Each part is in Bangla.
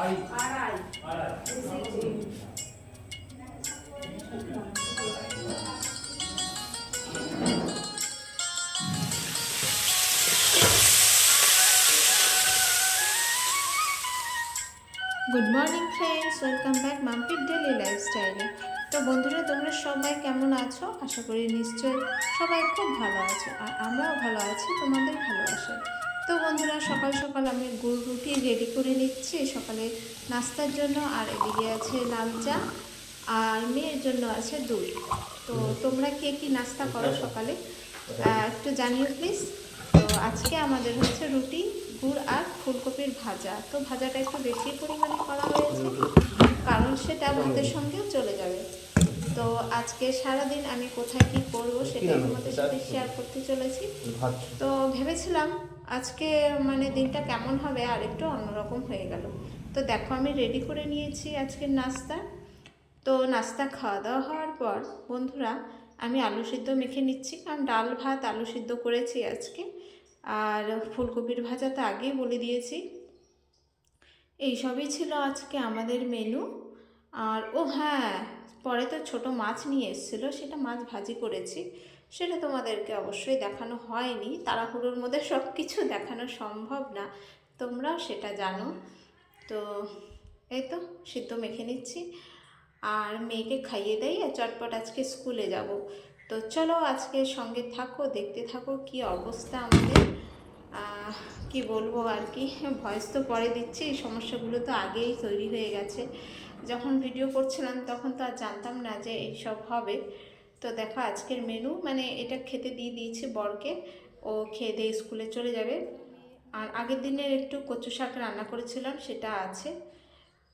Good morning friends welcome back মাম্পির daily লাইফস্টাইলে তো বন্ধুরা, তোমরা সবাই কেমন আছো? আশা করি নিশ্চয়ই সবাই খুব ভালো আছো, আর আমরাও ভালো আছি, তোমাদের ভালোবাসে তো বন্ধুরা সকাল সকাল আমি গুড় রুটি রেডি করে নিচ্ছি। সকালে নাস্তার জন্য আর এদিকে আছে লাল চা আর মেয়ের জন্য আছে দুধ তো তোমরা কে কি নাস্তা করো সকালে? একটু জানিও প্লিজ তো আজকে আমাদের হচ্ছে রুটি গুড় আর ফুলকপির ভাজা। তো ভাজাটা একটু বেশি পরিমাণে করা হয়েছে কারণ সেটা ভাতের সঙ্গেও চলে যাবে। তো আজকে সারাদিন আমি কোথায় কি করব সেটা তোমাদের সাথে শেয়ার করতে চলেছি। তো ভেবেছিলাম আজকে মানে দিনটা কেমন হবে আর একটু অন্যরকম হয়ে গেল। তো দেখো আমি রেডি করে নিয়েছি আজকের নাস্তা। তো নাস্তা খাওয়া দাওয়া হওয়ার পর, বন্ধুরা, আমি আলু সিদ্ধ মেখে নিচ্ছি। কারণ ডাল ভাত আলু সিদ্ধ করেছি আজকে। আর ফুলকপির ভাজা তো আগেই বলে দিয়েছি। এই সবই ছিল আজকে আমাদের মেনু আর ও হ্যাঁ পরে তো ছোট মাছ নিয়ে এসেছিল, সেটা মাছ ভাজি করেছি। সেটা তোমাদেরকে অবশ্যই দেখানো হয়নি। তাড়াহুড়োর মধ্যে সব কিছু দেখানো সম্ভব না। তোমরাও সেটা জানো। তো এই তো, সিদ্ধ মেখে নিচ্ছি। আর মেয়েকে খাইয়ে দেই আর চটপট আজকে স্কুলে যাব। তো চলো আজকে সঙ্গে থাকো, দেখতে থাকো কি অবস্থা আমাদের। কি বলব আর কি, ভয়েস তো পরে দিচ্ছি সমস্যাগুলো তো আগেই তৈরি হয়ে গেছে। যখন ভিডিও করছিলাম, তখন তো আর জানতাম না যে এইসব হবে। তো দেখো, আজকের মেনু মানে এটা খেতে দিয়ে দিয়েছি বরকে। ও খেয়ে দিয়ে স্কুলে চলে যাবে। আর আগের দিনের একটু কচু শাক রান্না করেছিলাম, সেটা আছে।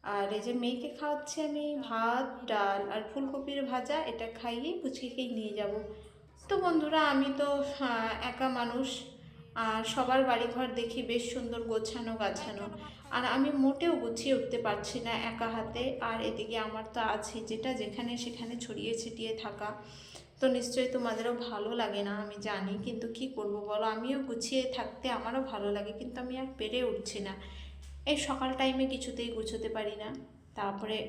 আর এই যে মেয়েকে খাওয়াচ্ছি আমি, ভাত, ডাল আর ফুলকপির ভাজা, এটা খাইয়ে পুচকিকেই নিয়ে যাব। তো বন্ধুরা, আমি তো একা মানুষ। আর সবার বাড়িঘর দেখি বেশ সুন্দর গোছানো গাছানো আর আমি মোটেও গুছিয়ে উঠতে পারছি না একা হাতে। আর এদিকে আমার তো আছে, যেটা যেখানে সেখানে ছড়িয়ে ছিটিয়ে থাকা। তো নিশ্চয়ই তোমাদেরও ভালো লাগে না, আমি জানি, কিন্তু কি করব বলো? আমিও গুছিয়ে থাকতে আমারও ভালো লাগে, কিন্তু আমি আর পেরে উঠছি না। এই সকাল টাইমে কিছুতেই গুছোতে পারি না। তারপরে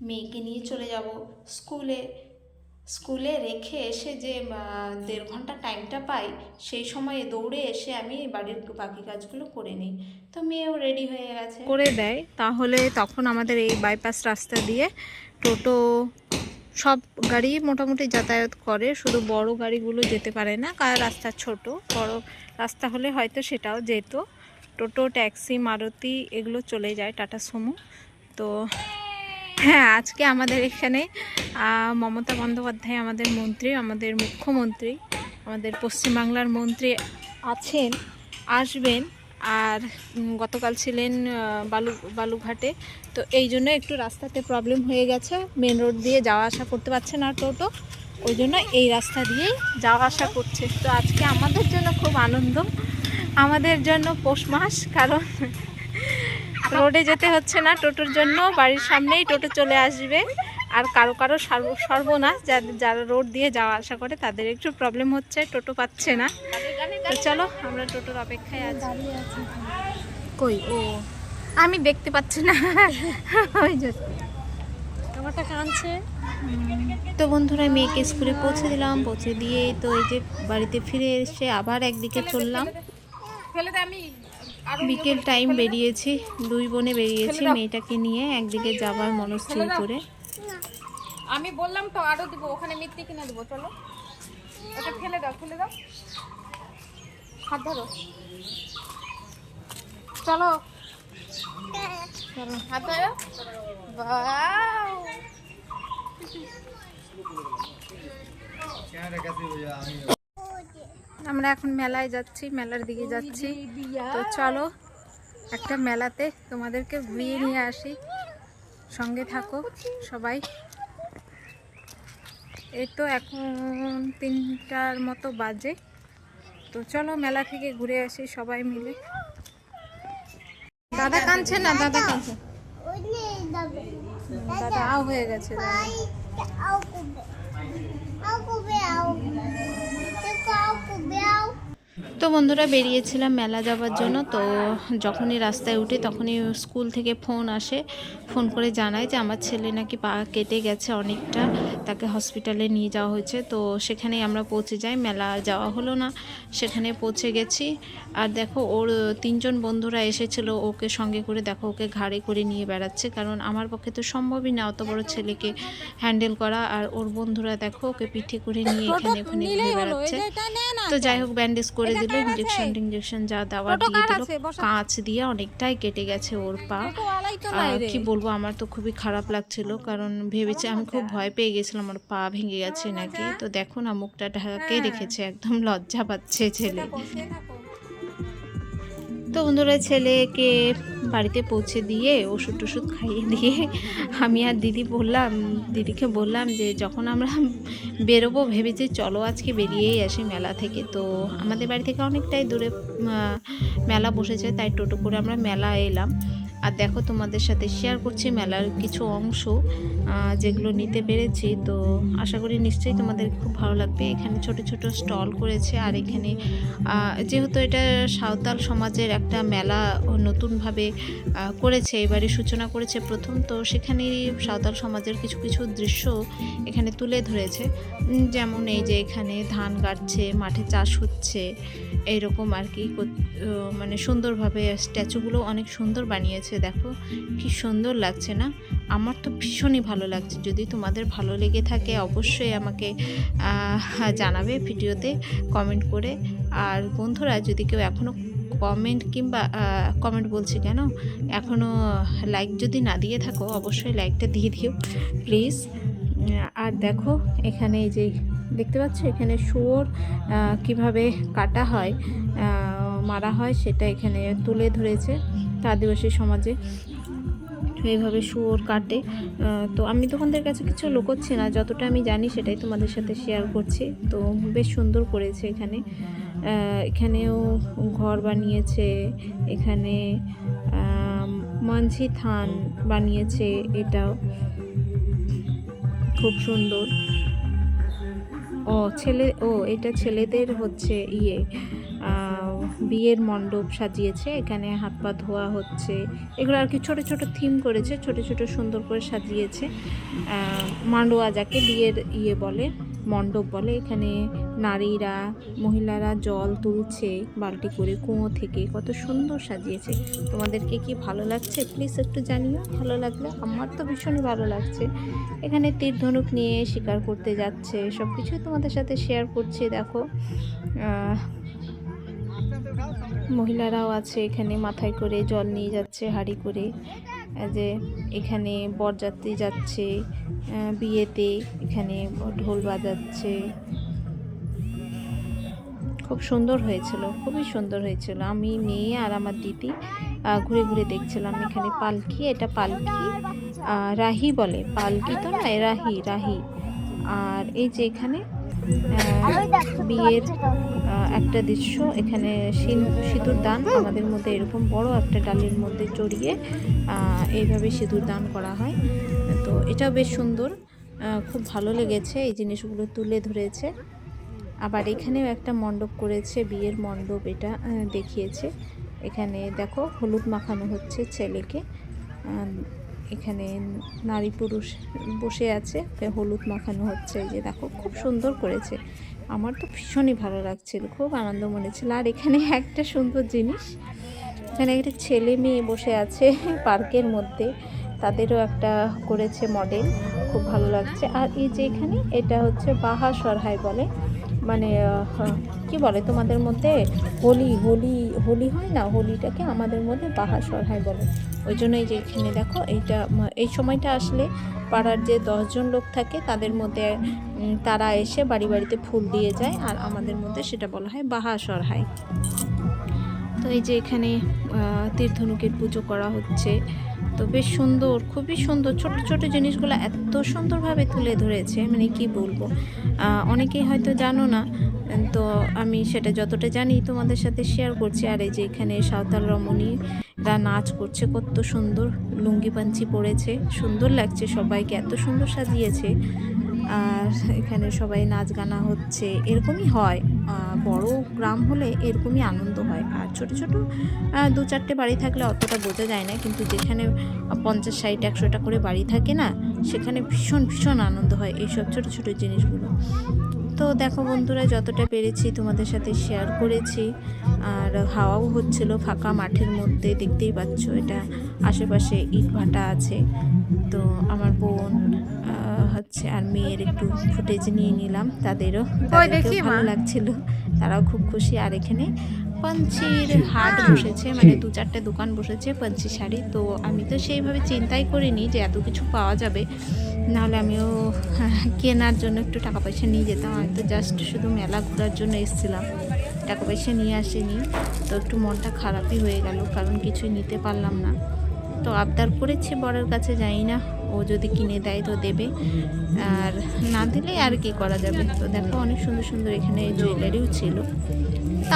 মেয়েকে নিয়ে চলে যাব স্কুলে। স্কুলে রেখে এসে যে দেড় ঘণ্টা টাইমটা পাই, সেই সময়ে দৌড়ে এসে আমি বাড়ির বাকি কাজগুলো করে নিই। তো মেয়েও রেডি হয়ে গেছে। করে দেয়। তাহলে তখন আমাদের এই বাইপাস রাস্তা দিয়ে টোটো, সব গাড়ি মোটামুটি যাতায়াত করে। শুধু বড় গাড়িগুলো যেতে পারে না, কারণ রাস্তা ছোট। বড় রাস্তা হলে হয়তো সেটাও যেত। টোটো, ট্যাক্সি, মারুতি এগুলো চলে যায়, টাটা সুমো। তো হ্যাঁ আজকে আমাদের এখানে মমতা বন্দ্যোপাধ্যায় আমাদের মন্ত্রী, আমাদের মুখ্যমন্ত্রী, আমাদের পশ্চিমবাংলার মন্ত্রী আছেন, আসবেন, আর গতকাল ছিলেন বালু, বালুঘাটে। তো এই জন্য একটু রাস্তাতে প্রবলেম হয়ে গেছে মেন রোড দিয়ে যাওয়া আসা করতে পারছে না টোটো, ওই জন্য এই রাস্তা দিয়েই যাওয়া আসা করছে। তো আজকে আমাদের জন্য খুব আনন্দ, আমাদের জন্য পৌষ মাস, কারণ রোডে যেতে হচ্ছে না টোটোর জন্য বাড়ির সামনেই টোটো চলে আসবে। আর কারও কারও সর্ব- সর্বনাশ যাদের যারা রোড দিয়ে যাওয়া আসা করে তাদের একটু প্রবলেম হচ্ছে টোটো পাচ্ছে না। তো চলো আমরা টোটোর অপেক্ষায় আছি। কই? ও আমি দেখতে পাচ্ছি না। ওই জন্য আমারটা কাঁদছে। তো বন্ধুরা মেয়েকে স্কুলে পৌঁছে দিলাম পৌঁছে দিয়ে তো এই যে বাড়িতে ফিরে এসে আবার একদিকে চললাম। ফেলে আমি। বিকেল টাইম বেরিয়েছি দুই বোনে বেরিয়েছি মেয়েটাকে নিয়ে একদিকে যাবার মনস্থির করে। আমি বললাম তো আরও দিব ওখানে মিত্তি কিনে দেবো চলো। ওটা ফেলে দাও ফেলে দাও। হাত ধরো। চলো। চলো হাত ধরো। বাও। আমরা এখন মেলায় যাচ্ছি মেলার দিকে যাচ্ছি। তো চলো একটা মেলাতে তোমাদেরকে ঘুরিয়ে নিয়ে আসি। সঙ্গে থাকো সবাই। এই তো এখন তিনটার মতো বাজে। তো চলো মেলা থেকে ঘুরে আসি সবাই মিলে। দাদা কাঁদছে না? দাদা কাঁদছে। দাদা আও হয়ে গেছে দাদা। তো বন্ধুরা বেরিয়েছিলাম মেলা যাওয়ার জন্য, তো যখনই রাস্তায় উঠে তখনই স্কুল থেকে ফোন আসে, ফোন করে জানায় যে আমার ছেলে নাকি পা কেটে গেছে অনেকটা। তাকে হসপিটালে নিয়ে যাওয়া হয়েছে। তো সেখানেই আমরা পৌঁছে যাই। মেলা যাওয়া হলো না। সেখানে পৌঁছে গেছি। আর দেখো ওর তিনজন বন্ধুরা এসেছিল ওকে সঙ্গে করে। দেখো ওকে ঘাড়ে করে নিয়ে বেড়াচ্ছে। কারণ আমার পক্ষে তো সম্ভবই না অত বড় ছেলেকে হ্যান্ডেল করা। আর ওর বন্ধুরা দেখো ওকে পিঠে করে নিয়ে এখানে ওখানে ঘুরে বেড়াচ্ছে। তো যাই হোক ব্যান্ডেজ করে দিল ইঞ্জেকশন টিঞ্জেকশন যা দেওয়ার দিয়ে দিল। কাঁচ দিয়ে অনেকটাই কেটে গেছে ওর পা। কি বলব আমার তো খুবই খারাপ লাগছিল। কারণ ভেবেছি আমি খুব ভয় পেয়ে গেছিলাম। আমার পা ভেঙে গেছে নাকি? তো দেখো না মুখটা ঢাকে রেখেছে একদম লজ্জা পাচ্ছে ছেলে। তো বন্ধুরা ছেলেকে বাড়িতে পৌঁছে দিয়ে ওষুধ টষুধ খাইয়ে দিয়ে আমি আর দিদি বললাম দিদিকে বললাম যে যখন আমরা বেরোবো ভেবেছি চলো আজকে বেরিয়েই আসি মেলা থেকে। তো আমাদের বাড়ি থেকে অনেকটাই দূরে মেলা বসেছে তাই টোটো করে আমরা মেলা এলাম। আর দেখো তোমাদের সাথে শেয়ার করছি মেলার কিছু অংশ যেগুলো নিতে পেরেছি। তো আশা করি নিশ্চয়ই তোমাদের খুব ভালো লাগবে। এখানে ছোট ছোট স্টল করেছে আর এখানে যেহেতু এটা সাঁওতাল সমাজের একটা মেলা নতুনভাবে করেছে, এবারে সূচনা করেছে প্রথম, তো সেখানেই সাঁওতাল সমাজের কিছু কিছু দৃশ্য এখানে তুলে ধরেছে। যেমন এই যে এখানে ধান কাটছে, মাঠে চাষ হচ্ছে এইরকম আর কি। মানে সুন্দরভাবে স্ট্যাচুগুলো অনেক সুন্দর বানিয়েছে। দেখো কি সুন্দর লাগছে না? আমার তো ভীষণই ভালো লাগছে। যদি তোমাদের ভালো লেগে থাকে অবশ্যই আমাকে জানাবে ভিডিওতে কমেন্ট করে। আর বন্ধুরা, যদি কেউ এখনও কমেন্ট কিংবা কমেন্ট বলছি কেন? এখনও লাইক যদি না দিয়ে থাকো, অবশ্যই লাইকটা দিয়ে দিও প্লিজ আর দেখো, এখানে যে, দেখতে পাচ্ছ? এখানে শুয়োর কীভাবে কাটা হয় মারা হয়, সেটা এখানে তুলে ধরেছে। আদিবাসী সমাজে এইভাবে শুয়োর কাটে। তো আমি তোমাদের কাছে কিছু লুকোচ্ছি না, যতটা আমি জানি সেটাই তোমাদের সাথে শেয়ার করছি। তো বেশ সুন্দর করেছে এখানে। এখানেও ঘর বানিয়েছে, এখানে মাঝি থান বানিয়েছে এটাও। খুব সুন্দর। ও, ছেলে, ও, এটা ছেলেদের হচ্ছে ইয়ে। বিয়ের মণ্ডপ সাজিয়েছে, এখানে হাত পা ধোয়া হচ্ছে। এগুলো আর কি ছোট ছোট থিম করেছে, ছোট ছোট সুন্দর করে সাজিয়েছে। মান্ডোয়া যাকে বিয়ের ইয়ে বলে, মণ্ডপ বলে, এখানে নারীরা, মহিলারা জল তুলছে, বালতি করে কুঁয়ো থেকে, কত সুন্দর সাজিয়েছে। তোমাদেরকে কি ভালো লাগছে? প্লিজ একটু জানিও, ভালো লাগলে? আমার তো ভীষণই ভালো লাগছে। এখানে তীর ধনুক নিয়ে শিকার করতে যাচ্ছে সব কিছুই তোমাদের সাথে শেয়ার করছি, দেখো। মহিলারাও আছে এখানে, মাথায় করে জল নিয়ে যাচ্ছে, হাঁড়ি করে। যে এখানে বরযাত্রী যাচ্ছে বিয়েতে এখানে ঢোল বাজাচ্ছে। খুব সুন্দর হয়েছিল, খুবই সুন্দর হয়েছিল। আমি, মেয়ে আর আমার দিদি ঘুরে ঘুরে দেখছিলাম এখানে পালকি, এটা পালকি রাহি বলে। পালকি তো না রাহি রাহি। আর এই যে এখানে বিয়ের একটা দৃশ্য। এখানে সিঁদুর দান। আমাদের মধ্যে এরকম বড় একটা ডালির মধ্যে চড়িয়ে এইভাবে সিঁদুর দান করা হয়। তো এটাও বেশ সুন্দর। খুব ভালো লেগেছে। এই জিনিসগুলো তুলে ধরেছে। আবার এখানেও একটা মণ্ডপ করেছে, বিয়ের মণ্ডপ এটা দেখিয়েছে। এখানে দেখো, হলুদ মাখানো হচ্ছে ছেলেকে। এখানে নারী পুরুষ বসে আছে। হলুদ মাখানো হচ্ছে যে দেখো, খুব সুন্দর করেছে। আমার তো ভীষণই ভালো লাগছিল, খুব আনন্দ মনে ছিল। আর এখানে একটা সুন্দর জিনিস, এখানে একটা ছেলে মেয়ে বসে আছে পার্কের মধ্যে। তাদেরও একটা করেছে মডেল, খুব ভালো লাগছে। আর এই যে এখানে, এটা হচ্ছে বাহা সরহাই বলে। মানে কি বলে তোমাদের মধ্যে? হোলি হোলি হোলি হয় না? হোলিটাকে আমাদের মধ্যে বাহা সরহাই বলে। ওই জন্য এই যে এখানে দেখো এইটা এই সময়টা আসলে পাড়ার যে দশজন লোক থাকে তাদের মধ্যে তারা এসে বাড়ি বাড়িতে ফুল দিয়ে যায় আর আমাদের মধ্যে সেটা বলা হয় বাহা সরহাই। তো এই যে এখানে আহ, তীর্ধনুকের পুজো করা হচ্ছে। তো বেশ সুন্দর খুবই সুন্দর ছোট ছোট জিনিসগুলো এত সুন্দরভাবে তুলে ধরেছে মানে কি বলব? অনেকেই হয়তো জানো না তো আমি সেটা যতটা জানি তোমাদের সাথে শেয়ার করছি আর এই যে এখানে সাঁওতাল রমণীরা নাচ করছে কত সুন্দর লুঙ্গি পাঞ্চি পরেছে, সুন্দর লাগছে সবাইকে, এত সুন্দর সাজিয়েছে। আর এখানে সবাই নাচ গানা হচ্ছে, এরকমই হয়। বড় গ্রাম হলে এরকমই আনন্দ হয়। আর ছোট ছোট দু চারটে বাড়ি থাকলে অতটা বোঝা যায় না, কিন্তু যেখানে পঞ্চাশ, ষাট, একশোটা করে বাড়ি থাকে না, সেখানে ভীষণ ভীষণ আনন্দ হয় এইসব ছোট ছোট জিনিসগুলো। তো দেখো বন্ধুরা যতটা পেরেছি তোমাদের সাথে শেয়ার করেছি। আর হাওয়াও হচ্ছিল ফাঁকা মাঠের মধ্যে দেখতেই পাচ্ছ এটা আশেপাশে ইট ভাটা আছে। তো আমার বোন হচ্ছে আর মেয়ের একটু ফুটেজ নিয়ে নিলাম তাদেরও ভালো লাগছিল তারাও খুব খুশি। আর এখানে পাঞ্চির হাট বসেছে মানে দু চারটে দোকান বসেছে পাঞ্চি শাড়ি। তো আমি তো সেইভাবে চিন্তাই করিনি যে এত কিছু পাওয়া যাবে। নাহলে আমিও কেনার জন্য একটু টাকা পয়সা নিয়ে যেতাম। আমি তো জাস্ট শুধু মেলা ঘোরার জন্য এসেছিলাম। টাকা পয়সা নিয়ে আসিনি। তো একটু মনটা খারাপই হয়ে গেল কারণ কিছুই নিতে পারলাম না। তো আবদার করেছি বরের কাছে যাই না ও যদি কিনে দেয় তো দেবে। আর না দিলে আর কি করা যাবে? তো দেখো অনেক সুন্দর সুন্দর এখানে জুয়েলারিও ছিল।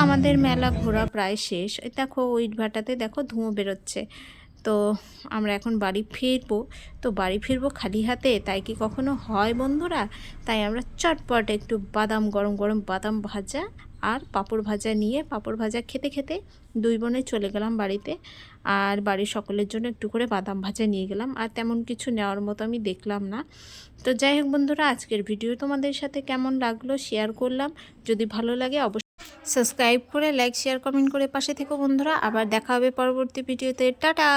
আমাদের মেলা ঘোরা প্রায় শেষ। দেখো, ওই ভাটাতে দেখো ধুঁয়ো বেরোচ্ছে। তো আমরা এখন বাড়ি ফিরবো। তো বাড়ি ফিরবো খালি হাতে, তাই কি কখনো হয় বন্ধুরা? তাই আমরা চটপট একটু বাদাম, গরম গরম বাদাম ভাজা আর পাঁপড় ভাজা নিয়ে, পাঁপড় ভাজা খেতে খেতে দুই বোনে চলে গেলাম বাড়িতে। আর বাড়ির সকলের জন্য একটু করে বাদাম ভাজা নিয়ে গেলাম। আর তেমন কিছু নেওয়ার মতো আমি দেখলাম না। তো যাই হোক বন্ধুরা, আজকের ভিডিও তোমাদের সাথে কেমন লাগল শেয়ার করলাম। যদি ভালো লাগে অবশ্যই সাবস্ক্রাইব করে, লাইক, শেয়ার, কমেন্ট করে পাশে থেকো বন্ধুরা। আবার দেখা হবে পরবর্তী ভিডিওতে। টাটা!